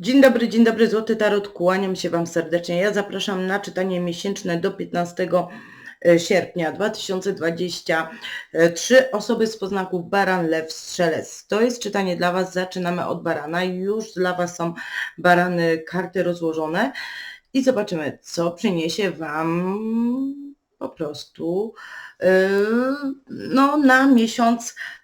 Dzień dobry, dzień dobry, Złoty Tarot, kłaniam się Wam serdecznie. Ja zapraszam na czytanie miesięczne do 15 sierpnia 2023. Osoby z poznaków Baran, Lew, Strzelec. To jest czytanie dla Was, zaczynamy od Barana. Już dla Was są Barany karty rozłożone i zobaczymy, co przyniesie Wam po prostu yy, no, na miesiąc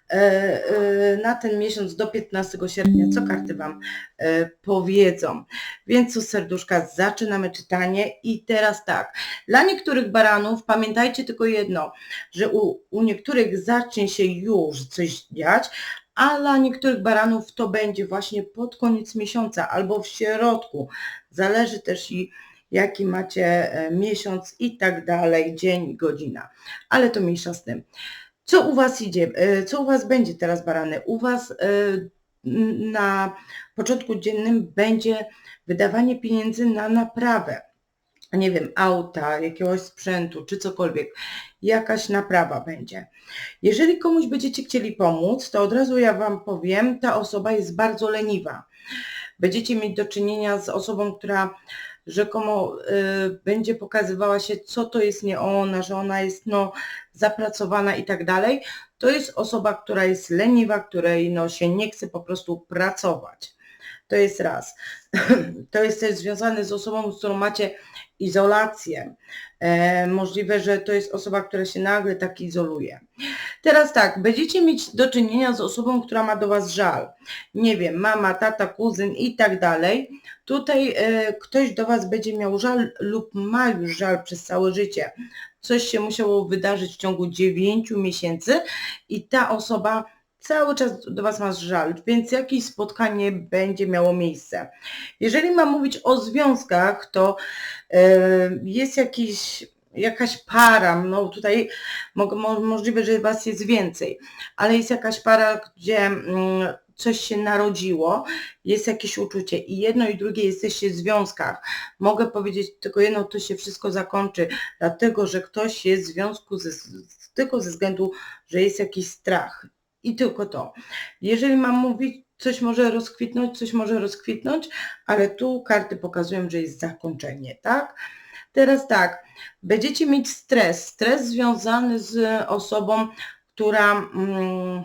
E, e, na ten miesiąc do 15 sierpnia, co karty Wam e, powiedzą. Więc co serduszka, zaczynamy czytanie i teraz tak, dla niektórych baranów pamiętajcie tylko jedno, że u, u niektórych zacznie się już coś dziać, a dla niektórych baranów to będzie właśnie pod koniec miesiąca albo w środku. Zależy też i jaki macie miesiąc i tak dalej, dzień, godzina. Ale to mniejsza z tym. Co u Was idzie? E, co u Was będzie teraz, barany? U Was e, na początku dziennym będzie wydawanie pieniędzy na naprawę. Nie wiem, auta, jakiegoś sprzętu, czy cokolwiek. Jakaś naprawa będzie. Jeżeli komuś będziecie chcieli pomóc, to od razu ja Wam powiem, ta osoba jest bardzo leniwa. Będziecie mieć do czynienia z osobą, która rzekomo y, będzie pokazywała się, co to jest nie ona, że ona jest no, zapracowana i tak dalej, to jest osoba, która jest leniwa, której no, się nie chce po prostu pracować. To jest raz. To jest też związane z osobą, z którą macie izolację. E, możliwe, że to jest osoba, która się nagle tak izoluje. Teraz tak, będziecie mieć do czynienia z osobą, która ma do Was żal. Nie wiem, mama, tata, kuzyn i tak dalej. Tutaj e, ktoś do Was będzie miał żal lub ma już żal przez całe życie. Coś się musiało wydarzyć w ciągu 9 miesięcy i ta osoba cały czas do Was masz żal, więc jakieś spotkanie będzie miało miejsce. Jeżeli mam mówić o związkach, to jest jakiś, jakaś para, no tutaj możliwe, że Was jest więcej, ale jest jakaś para, gdzie mm, coś się narodziło, jest jakieś uczucie i jedno i drugie jesteście w związkach. Mogę powiedzieć tylko jedno, to się wszystko zakończy, dlatego że ktoś jest w związku ze, tylko ze względu, że jest jakiś strach. I tylko to. Jeżeli mam mówić, coś może rozkwitnąć, coś może rozkwitnąć, ale tu karty pokazują, że jest zakończenie, tak? Teraz tak, będziecie mieć stres, stres związany z osobą, która mm,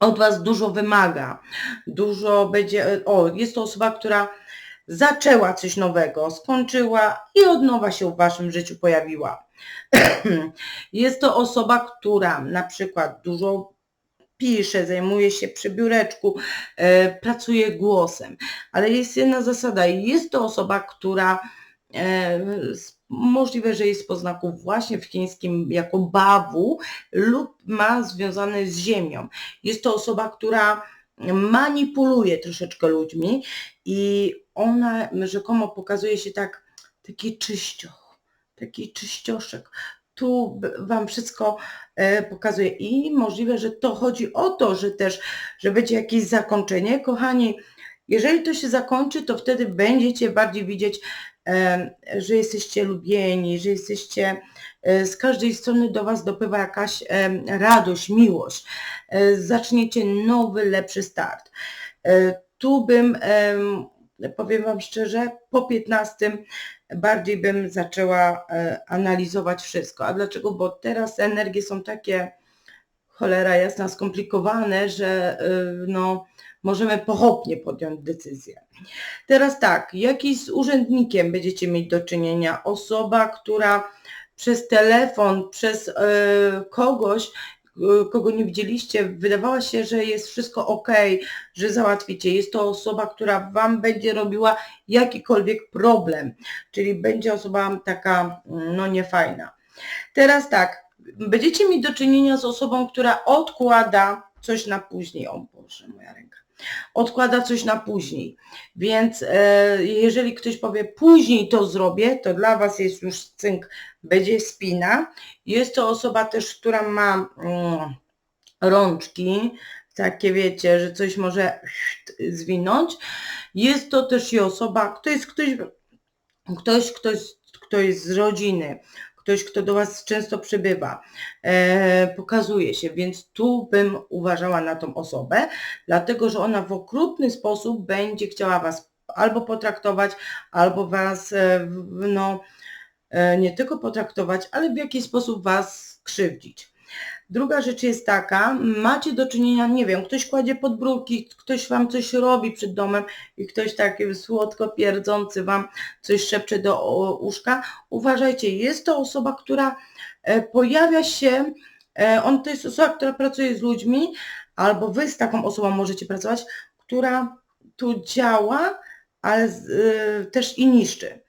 od Was dużo wymaga, dużo będzie, o, jest to osoba, która zaczęła coś nowego, skończyła i od nowa się w Waszym życiu pojawiła. jest to osoba, która na przykład dużo pisze, zajmuje się przy biureczku, e, pracuje głosem. Ale jest jedna zasada, jest to osoba, która e, możliwe, że jest po znaku właśnie w chińskim jako bawu lub ma związane z ziemią. Jest to osoba, która manipuluje troszeczkę ludźmi i ona rzekomo pokazuje się tak, taki czyścioch, taki czyścioszek tu Wam wszystko e, pokazuję i możliwe, że to chodzi o to, że też, że będzie jakieś zakończenie. Kochani, jeżeli to się zakończy, to wtedy będziecie bardziej widzieć, e, że jesteście lubieni, że jesteście e, z każdej strony do Was dopływa jakaś radość, miłość. Zaczniecie nowy, lepszy start. Tu bym, powiem Wam szczerze, po 15 bardziej bym zaczęła e, analizować wszystko. A dlaczego? Bo teraz energie są takie, cholera jasna, skomplikowane, że e, no, możemy pochopnie podjąć decyzję. Teraz tak, jakiś z urzędnikiem będziecie mieć do czynienia. Osoba, która przez telefon, przez y, kogoś kogo nie widzieliście, wydawała się, że jest wszystko ok, że załatwicie. Jest to osoba, która Wam będzie robiła jakikolwiek problem, czyli będzie osoba taka no niefajna. Teraz tak, będziecie mieć do czynienia z osobą, która odkłada coś na później. O Boże, moja ręka. Odkłada coś na później. Więc e, jeżeli ktoś powie później to zrobię, to dla Was jest już cynk będzie spina. Jest to osoba też, która ma mm, rączki, takie wiecie, że coś może zwinąć. Jest to też i osoba, to jest ktoś, ktoś, ktoś, kto jest z rodziny, ktoś, kto do Was często przybywa, e, pokazuje się, więc tu bym uważała na tą osobę, dlatego że ona w okrutny sposób będzie chciała Was albo potraktować, albo was e, no, e, nie tylko potraktować, ale w jakiś sposób was krzywdzić. Druga rzecz jest taka, macie do czynienia, nie wiem, ktoś kładzie podbrójki, ktoś wam coś robi przed domem i ktoś taki słodko pierdzący wam coś szepcze do uszka. Uważajcie, jest to osoba, która e, pojawia się, e, on to jest osoba, która pracuje z ludźmi, albo wy z taką osobą możecie pracować, która tu działa, ale e, też i niszczy.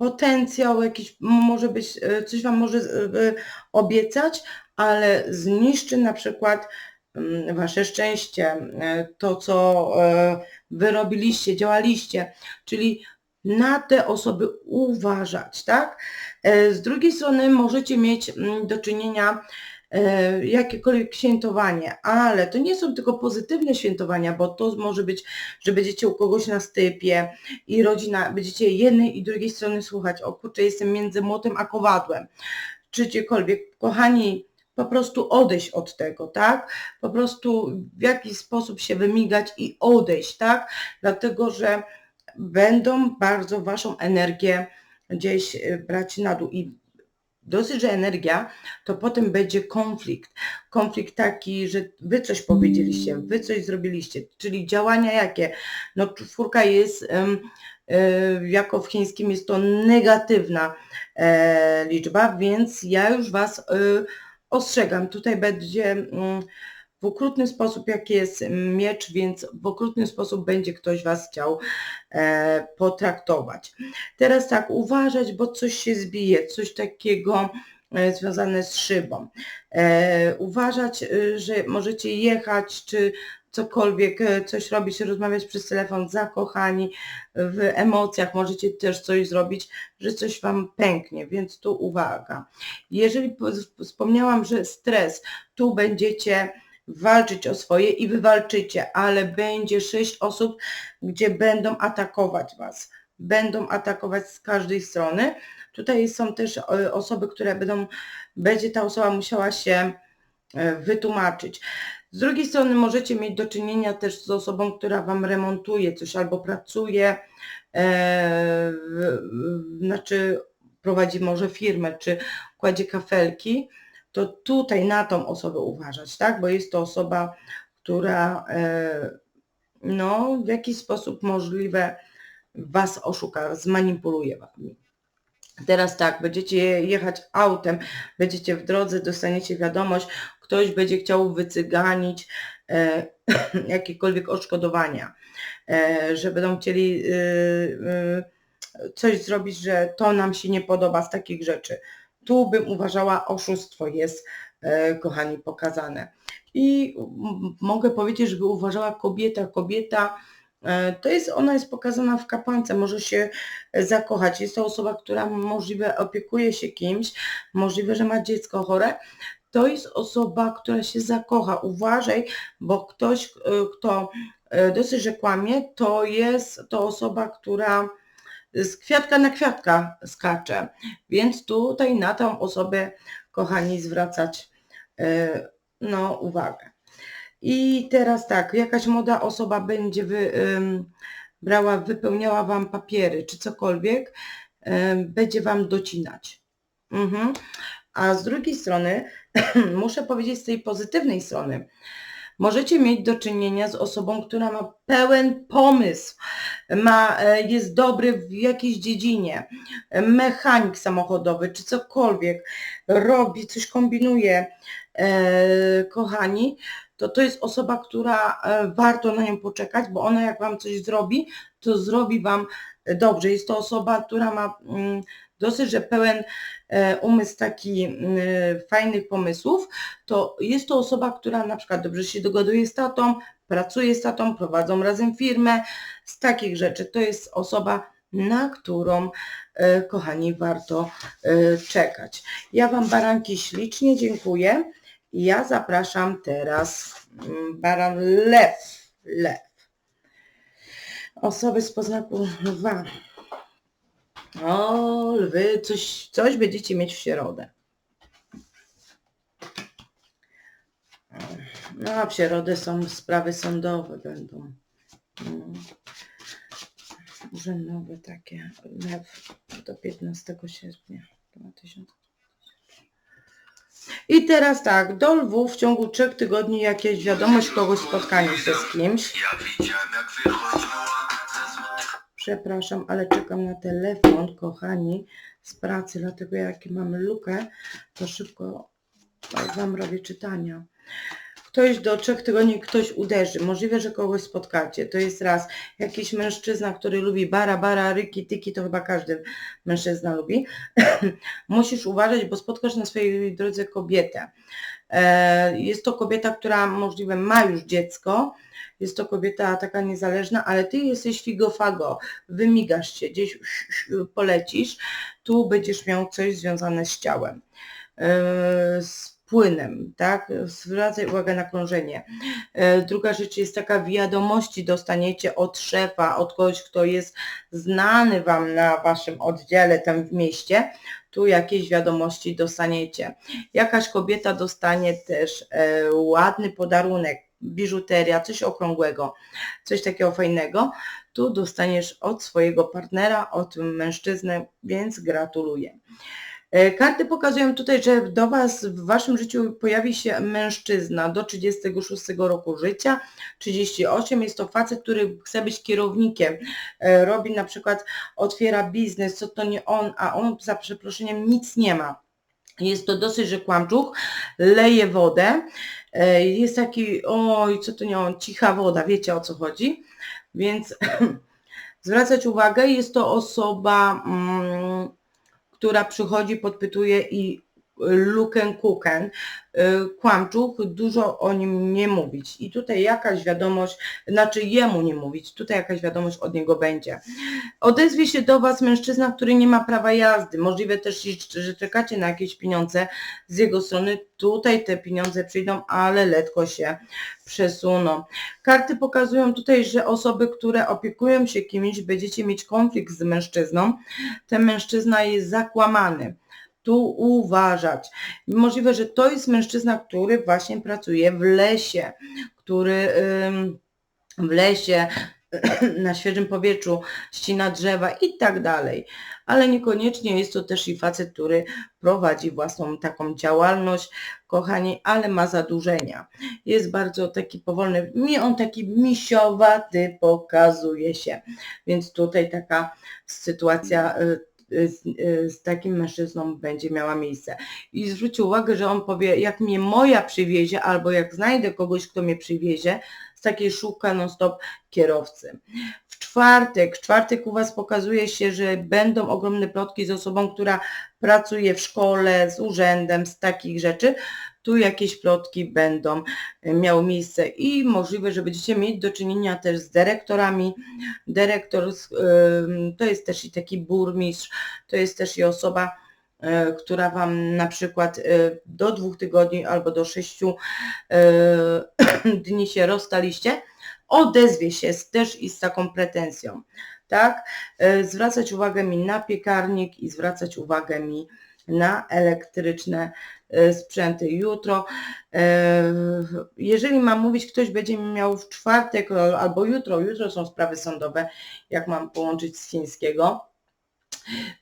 E, Potencjał jakiś może być, e, coś wam może e, obiecać, ale zniszczy na przykład mm, wasze szczęście, e, to co e, wy robiliście, działaliście, czyli na te osoby uważać, tak? E, Z drugiej strony możecie mieć mm, do czynienia e, jakiekolwiek świętowanie, ale to nie są tylko pozytywne świętowania, bo to może być, że będziecie u kogoś na stypie i rodzina, będziecie jednej i drugiej strony słuchać, o kurczę, jestem między młotem a kowadłem, czy gdziekolwiek, kochani, po prostu odejść od tego, tak? Po prostu w jakiś sposób się wymigać i odejść, tak? Dlatego, że będą bardzo waszą energię gdzieś e, brać na dół i dosyć, energia, to potem będzie konflikt. Konflikt taki, że wy coś powiedzieliście, wy coś zrobiliście, czyli działania jakie? No czwórka jest, e, jako w chińskim jest to negatywna e, liczba, więc ja już was e, ostrzegam. Tutaj będzie mm, w okrutny sposób, jak jest miecz, więc w okrutny sposób będzie ktoś was chciał e, potraktować. Teraz tak, uważać, bo coś się zbije, coś takiego e, związane z szybą. E, uważać, e, że możecie jechać, czy cokolwiek, e, coś robić, rozmawiać przez telefon, zakochani, w emocjach możecie też coś zrobić, że coś Wam pęknie, więc tu uwaga. Jeżeli po- wspomniałam, że stres, tu będziecie walczyć o swoje i wywalczycie, ale będzie sześć osób, gdzie będą atakować Was. Będą atakować z każdej strony. Tutaj są też e, osoby, które będą, będzie ta osoba musiała się e, wytłumaczyć. Z drugiej strony możecie mieć do czynienia też z osobą, która Wam remontuje coś albo pracuje, e, znaczy prowadzi może firmę, czy kładzie kafelki, to tutaj na tą osobę uważać, tak? Bo jest to osoba, która e, no, w jakiś sposób możliwe Was oszuka, zmanipuluje Wami. Teraz tak, będziecie jechać autem, będziecie w drodze, dostaniecie wiadomość, ktoś będzie chciał wycyganić e, jakiekolwiek odszkodowania, e, że będą chcieli e, coś zrobić, że to nam się nie podoba z takich rzeczy. Tu bym uważała, oszustwo jest, e, kochani, pokazane. I mogę powiedzieć, żeby uważała kobieta, kobieta, e, to jest, ona jest pokazana w kapłance, może się zakochać. Jest to osoba, która możliwe opiekuje się kimś, możliwe, że ma dziecko chore. To jest osoba, która się zakocha. Uważaj, bo ktoś, e, kto e, dosyć, że kłamie, to jest to osoba, która z kwiatka na kwiatka skacze. Więc tutaj na tą osobę, kochani, zwracać e, no, uwagę. I teraz tak, jakaś młoda osoba będzie wy, brała, wypełniała Wam papiery czy cokolwiek, będzie Wam docinać. Mhm. A z drugiej strony, muszę powiedzieć z tej pozytywnej strony, możecie mieć do czynienia z osobą, która ma pełen pomysł, ma, e, jest dobry w jakiejś dziedzinie, mechanik samochodowy czy cokolwiek, robi, coś kombinuje, e, kochani, to to jest osoba, która e, warto na nią poczekać, bo ona jak Wam coś zrobi, to zrobi Wam dobrze. Jest to osoba, która ma mm, dosyć, że pełen e, umysł taki fajnych pomysłów, to jest to osoba, która na przykład dobrze się dogaduje z tatą, pracuje z tatą, prowadzą razem firmę, z takich rzeczy. To jest osoba, na którą, e, kochani, warto e, czekać. Ja Wam baranki ślicznie dziękuję. Ja zapraszam teraz mm, baran lew. Lew. Osoby z poznaku lwa. O, lwy, coś, coś będziecie mieć w środę. No, a w środę są sprawy sądowe będą. Mm. urzędowe takie, lew do 15 sierpnia 2000. I teraz tak, do Lwów w ciągu trzech tygodni jakieś wiadomość kogoś spotkanie się z kimś. Ja widziałem jak złotych Przepraszam, ale czekam na telefon, kochani, z pracy, dlatego jak mamy lukę, to szybko Wam robię czytania. Ktoś do trzech tygodni ktoś uderzy. Możliwe, że kogoś spotkacie. To jest raz. Jakiś mężczyzna, który lubi bara, bara, ryki, tyki, to chyba każdy mężczyzna lubi. Musisz uważać, bo spotkasz na swojej drodze kobietę. E, Jest to kobieta, która możliwe ma już dziecko. Jest to kobieta taka niezależna, ale ty jesteś figofago. Wymigasz się, gdzieś polecisz. Tu będziesz miał coś związane z ciałem. E, płynem, tak? Zwracaj uwagę na krążenie. E, Druga rzecz jest taka, wiadomości dostaniecie od szefa, od kogoś, kto jest znany Wam na Waszym oddziale tam w mieście. Tu jakieś wiadomości dostaniecie. Jakaś kobieta dostanie też e, ładny podarunek, biżuteria, coś okrągłego, coś takiego fajnego. Tu dostaniesz od swojego partnera, od mężczyzny, więc gratuluję. E, Karty pokazują tutaj, że do Was w Waszym życiu pojawi się mężczyzna do 36 roku życia, 38 jest to facet, który chce być kierownikiem, E, robi na przykład, otwiera biznes, co to nie on, a on za przeproszeniem nic nie ma. Jest to dosyć, że kłamczuch, leje wodę, E, jest taki, oj, co to nie on, cicha woda, wiecie o co chodzi, więc zwracać uwagę, jest to osoba, mm, która przychodzi, podpytuje i luken kuken, y, kłamczuch, dużo o nim nie mówić. I tutaj jakaś wiadomość, znaczy jemu nie mówić, tutaj jakaś wiadomość od niego będzie. Odezwie się do Was mężczyzna, który nie ma prawa jazdy. Możliwe też, że czekacie na jakieś pieniądze z jego strony. Tutaj te pieniądze przyjdą, ale letko się przesuną. Karty pokazują tutaj, że osoby, które opiekują się kimś, będziecie mieć konflikt z mężczyzną. Ten mężczyzna jest zakłamany tu uważać. Możliwe, że to jest mężczyzna, który właśnie pracuje w lesie, który w lesie, na świeżym powietrzu, ścina drzewa i tak dalej. Ale niekoniecznie jest to też i facet, który prowadzi własną taką działalność, kochani, ale ma zadłużenia. Jest bardzo taki powolny, mi on taki misiowaty pokazuje się. Więc tutaj taka sytuacja y, z, y, z takim mężczyzną będzie miała miejsce. I zwróćcie uwagę, że on powie, jak mnie moja przywiezie, albo jak znajdę kogoś, kto mnie przywiezie, z takiej szuka non-stop kierowcy. W czwartek, czwartek u Was pokazuje się, że będą ogromne plotki z osobą, która pracuje w szkole, z urzędem, z takich rzeczy. Tu jakieś plotki będą miały miejsce i możliwe, że będziecie mieć do czynienia też z dyrektorami. Dyrektor to jest też i taki burmistrz, to jest też i osoba, e, która Wam na przykład e, do dwóch tygodni albo do sześciu e, dni się rozstaliście, odezwie się też i z taką pretensją. Tak? E, Zwracać uwagę mi na piekarnik i zwracać uwagę mi na elektryczne e, sprzęty. Jutro, e, jeżeli mam mówić, ktoś będzie miał w czwartek albo jutro, jutro są sprawy sądowe, jak mam połączyć z chińskiego,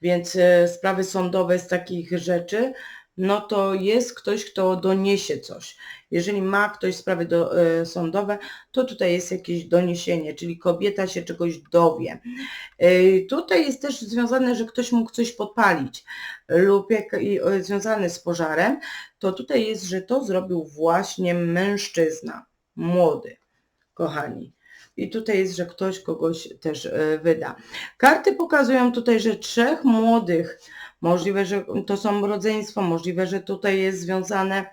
więc e, sprawy sądowe z takich rzeczy, no to jest ktoś, kto doniesie coś. Jeżeli ma ktoś sprawy do, e, sądowe, to tutaj jest jakieś doniesienie, czyli kobieta się czegoś dowie. E, Tutaj jest też związane, że ktoś mógł coś podpalić lub jak, i, e, związane z pożarem, to tutaj jest, że to zrobił właśnie mężczyzna, młody, kochani. I tutaj jest, że ktoś kogoś też e, wyda. Karty pokazują tutaj, że trzech młodych, możliwe, że to są rodzeństwo, możliwe, że tutaj jest związane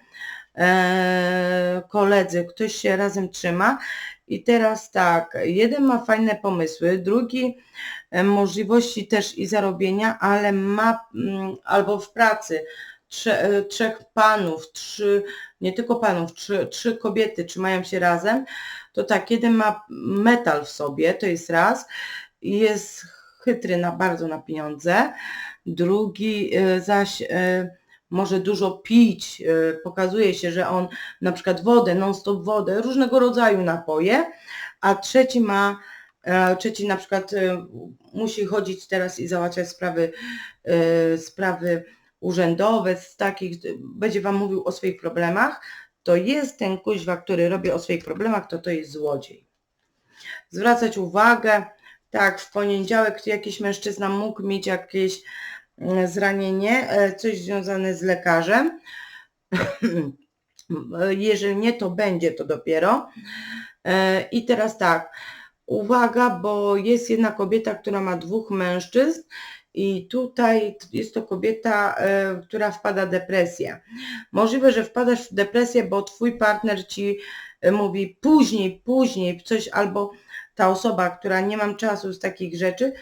e, koledzy, ktoś się razem trzyma. I teraz tak, jeden ma fajne pomysły, drugi e, możliwości też i zarobienia, ale ma mm, albo w pracy trze, e, trzech panów, trzy, nie tylko panów, trzy, trzy kobiety trzymają się razem, to tak, jeden ma metal w sobie, to jest raz, jest chytry na bardzo na pieniądze, drugi e, zaś e, może dużo pić, e, pokazuje się, że on na przykład wodę, non-stop wodę, różnego rodzaju napoje, a trzeci ma trzeci na przykład musi chodzić teraz i załatwiać sprawy, sprawy urzędowe, z takich, będzie Wam mówił o swoich problemach, to jest ten kuźwa, który robi o swoich problemach, to to jest złodziej. Zwracać uwagę, tak, w poniedziałek jakiś mężczyzna mógł mieć jakieś mm, zranienie, e, coś związane z lekarzem. Jeżeli nie, to będzie to dopiero. E, I teraz tak, uwaga, bo jest jedna kobieta, która ma dwóch mężczyzn i tutaj jest to kobieta, e, która wpada w depresję. Możliwe, że wpadasz w depresję, bo twój partner ci mówi później, później coś, albo ta osoba, która nie mam czasu z takich rzeczy,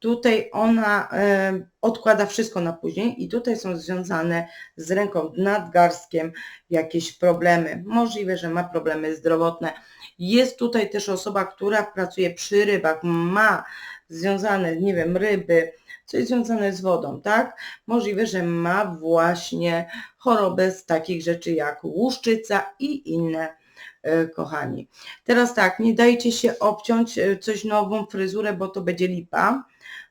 tutaj ona e, odkłada wszystko na później i tutaj są związane z ręką nadgarstkiem jakieś problemy. Możliwe, że ma problemy zdrowotne. Jest tutaj też osoba, która pracuje przy rybach, ma związane, nie wiem, ryby, coś związane z wodą, tak? Możliwe, że ma właśnie chorobę z takich rzeczy jak łuszczyca i inne kochani. Teraz tak, nie dajcie się obciąć e, coś nową fryzurę, bo to będzie lipa.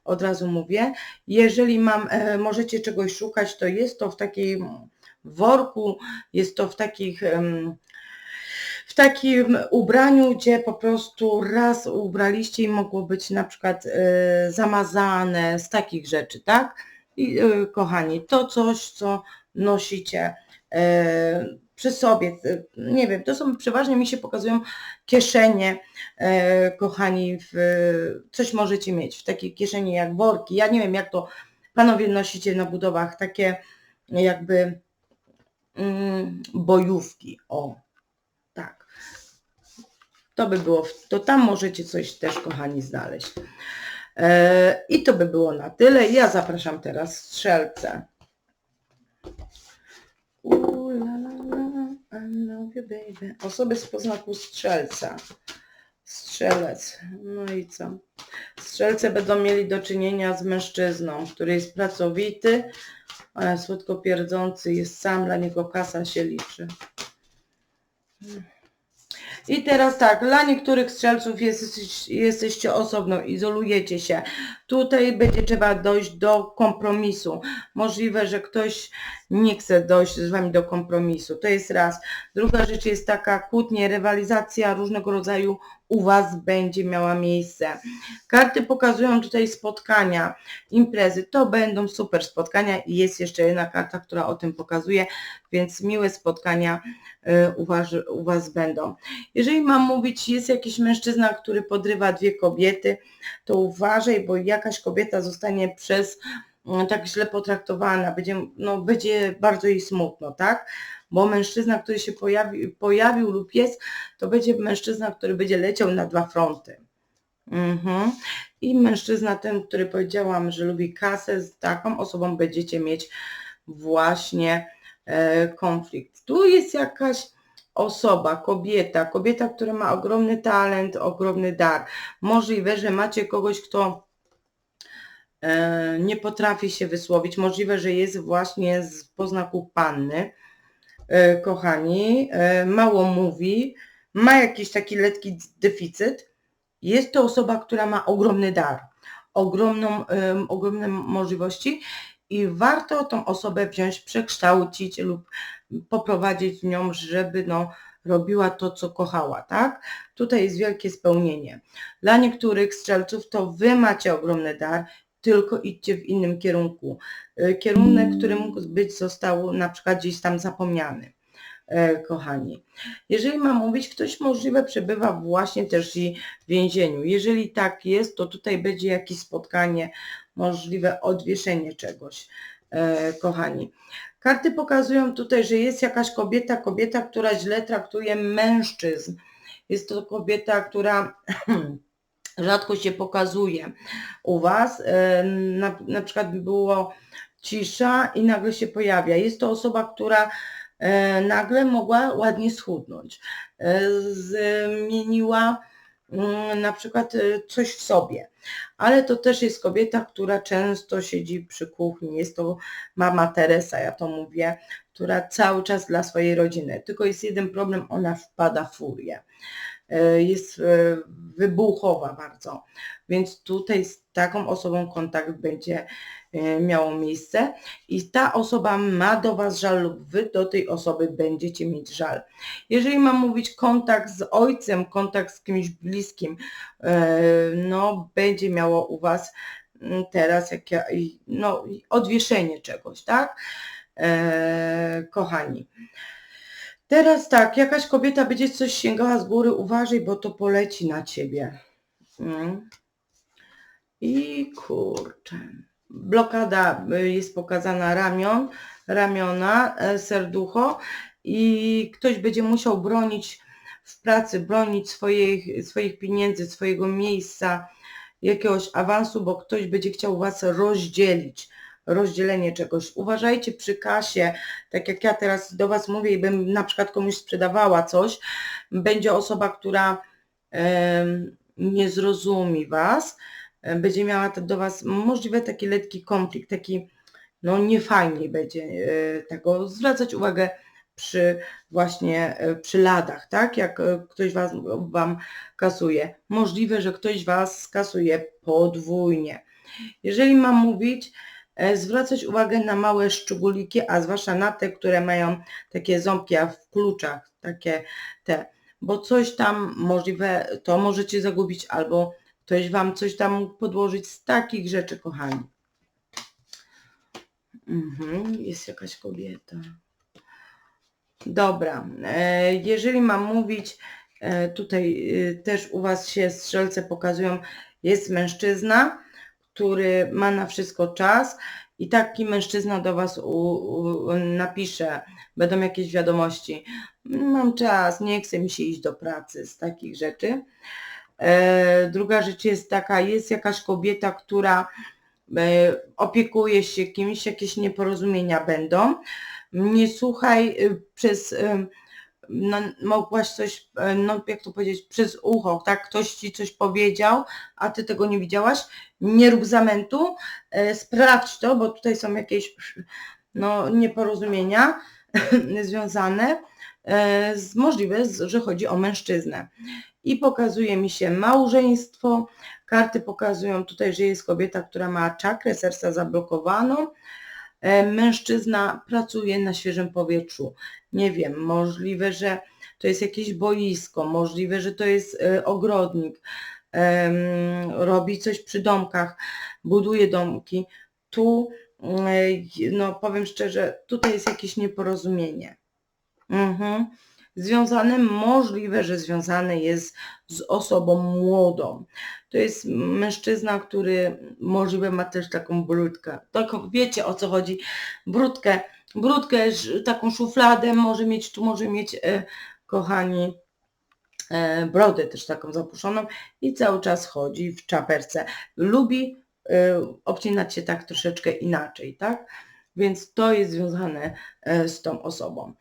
Od razu mówię. Jeżeli mam, e, możecie czegoś szukać, to jest to w takim worku, jest to w takich w takim ubraniu, gdzie po prostu raz ubraliście i mogło być na przykład e, zamazane z takich rzeczy, tak? I e, kochani, to coś, co nosicie e, przy sobie, e, nie wiem, to są przeważnie mi się pokazują kieszenie, e, kochani, w, coś możecie mieć w takiej kieszeni jak worki, ja nie wiem jak to panowie nosicie na budowach, takie jakby mm, bojówki, o, tak. To by było, to tam możecie coś też, kochani, znaleźć. E, I to by było na tyle. Ja zapraszam teraz strzelce. Love you, baby. Osoby z poznaku strzelca. Strzelec. No i co? Strzelce będą mieli do czynienia z mężczyzną, który jest pracowity, ale słodko pierdzący, jest sam, dla niego kasa się liczy. I teraz tak, dla niektórych strzelców jesteś, jesteście osobno, izolujecie się. Tutaj będzie trzeba dojść do kompromisu. Możliwe, że ktoś nie chce dojść z Wami do kompromisu. To jest raz. Druga rzecz jest taka kłótnie, rywalizacja różnego rodzaju u Was będzie miała miejsce. Karty pokazują tutaj spotkania, imprezy. To będą super spotkania i jest jeszcze jedna karta, która o tym pokazuje, więc miłe spotkania y, u was, u was będą. Jeżeli mam mówić, jest jakiś mężczyzna, który podrywa dwie kobiety, to uważaj, bo jakaś kobieta zostanie przez mm, tak źle potraktowana, będzie, no, będzie bardzo jej smutno, tak? Bo mężczyzna, który się pojawi, pojawił lub jest, to będzie mężczyzna, który będzie leciał na dwa fronty. Mhm. I mężczyzna ten, który powiedziałam, że lubi kasę, z taką osobą będziecie mieć właśnie e, konflikt. Tu jest jakaś osoba, kobieta, kobieta, która ma ogromny talent, ogromny dar. Możliwe, że macie kogoś, kto e, nie potrafi się wysłowić. Możliwe, że jest właśnie z poznaku panny, kochani, e, mało mówi, ma jakiś taki lekki deficyt. Jest to osoba, która ma ogromny dar, ogromną, ogromne możliwości i warto tą osobę wziąć, przekształcić lub poprowadzić nią, żeby no, robiła to, co kochała, tak? Tutaj jest wielkie spełnienie. Dla niektórych strzelców to wy macie ogromny dar, tylko idźcie w innym kierunku. E, Kierunek, który mógł być, został na przykład gdzieś tam zapomniany. e, Kochani, jeżeli mam mówić, ktoś możliwe przebywa właśnie też i w więzieniu. Jeżeli tak jest, to tutaj będzie jakieś spotkanie, możliwe odwieszenie czegoś, e, kochani. Karty pokazują tutaj, że jest jakaś kobieta, kobieta, która źle traktuje mężczyzn. Jest to kobieta, która rzadko się pokazuje u Was. E, Na, na przykład było cisza i nagle się pojawia. Jest to osoba, która e, nagle mogła ładnie schudnąć. E, Zmieniła mm, na przykład coś w sobie. Ale to też jest kobieta, która często siedzi przy kuchni. Jest to mama Teresa, ja to mówię, która cały czas dla swojej rodziny. Tylko jest jeden problem, ona wpada w furię. E, jest e, wybuchowa bardzo. Więc tutaj z taką osobą kontakt będzie e, miało miejsce i ta osoba ma do Was żal lub Wy do tej osoby będziecie mieć żal. Jeżeli mam mówić kontakt z ojcem, kontakt z kimś bliskim, no będzie miało u Was mm, teraz jak no, odwieszenie czegoś, tak? Kochani. Teraz tak, jakaś kobieta będzie coś sięgała z góry, uważaj, bo to poleci na ciebie. Mm. I kurczę. Blokada y, jest pokazana ramion, ramiona, e, serducho i ktoś będzie musiał bronić w pracy, bronić swoich, swoich pieniędzy, swojego miejsca, jakiegoś awansu, bo ktoś będzie chciał Was rozdzielić, rozdzielenie czegoś. Uważajcie przy kasie, tak jak ja teraz do Was mówię i bym na przykład komuś sprzedawała coś, będzie osoba, która nie zrozumi Was, będzie miała do Was możliwe taki lekki konflikt, taki no niefajnie będzie e, tego zwracać uwagę przy właśnie e, przy ladach, tak? Jak e, ktoś was, Wam kasuje. Możliwe, że ktoś Was skasuje podwójnie. Jeżeli mam mówić, zwracać uwagę na małe szczególiki, a zwłaszcza na te, które mają takie ząbki, a w kluczach, takie te, bo coś tam możliwe, to możecie zagubić, albo ktoś Wam coś tam mógł podłożyć z takich rzeczy, kochani. Mhm, jest jakaś kobieta. Dobra, e, jeżeli mam mówić, e, tutaj e, też u Was się strzelce pokazują, jest mężczyzna, który ma na wszystko czas i taki mężczyzna do Was u, u, napisze, będą jakieś wiadomości, mam czas, nie chce mi się iść do pracy, z takich rzeczy. E, druga rzecz jest taka, jest jakaś kobieta, która e, opiekuje się kimś, jakieś nieporozumienia będą. Nie słuchaj y, przez, y, no, mogłaś coś, y, no jak to powiedzieć, przez ucho, tak, ktoś ci coś powiedział, a ty tego nie widziałaś, nie rób zamętu, e, sprawdź to, bo tutaj są jakieś no, nieporozumienia związane e, z możliwe, że chodzi o mężczyznę. I pokazuje mi się małżeństwo, karty pokazują tutaj, że jest kobieta, która ma czakrę serca zablokowaną, E, mężczyzna pracuje na świeżym powietrzu. Nie wiem, możliwe, że to jest jakieś boisko, możliwe, że to jest e, ogrodnik, robi coś przy domkach, buduje domki. Tu, e, no powiem szczerze, tutaj jest jakieś nieporozumienie. Mhm. Związane, możliwe, że związane jest z osobą młodą. To jest mężczyzna, który możliwe ma też taką brudkę. Taką, wiecie o co chodzi? Brudkę, brudkę, taką szufladę może mieć, tu może mieć, e, kochani, e, brodę też taką zapuszoną i cały czas chodzi w czaperce. Lubi e, obcinać się tak troszeczkę inaczej, tak? Więc to jest związane e, z tą osobą.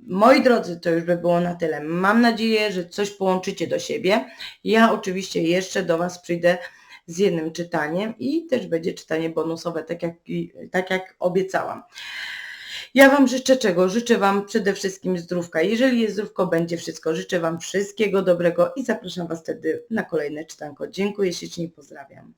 Moi drodzy, to już by było na tyle. Mam nadzieję, że coś połączycie do siebie. Ja oczywiście jeszcze do Was przyjdę z jednym czytaniem i też będzie czytanie bonusowe, tak jak, tak jak obiecałam. Ja Wam życzę czego? Życzę Wam przede wszystkim zdrówka. Jeżeli jest zdrówko, będzie wszystko. Życzę Wam wszystkiego dobrego i zapraszam Was wtedy na kolejne czytanko. Dziękuję ślicznie pozdrawiam.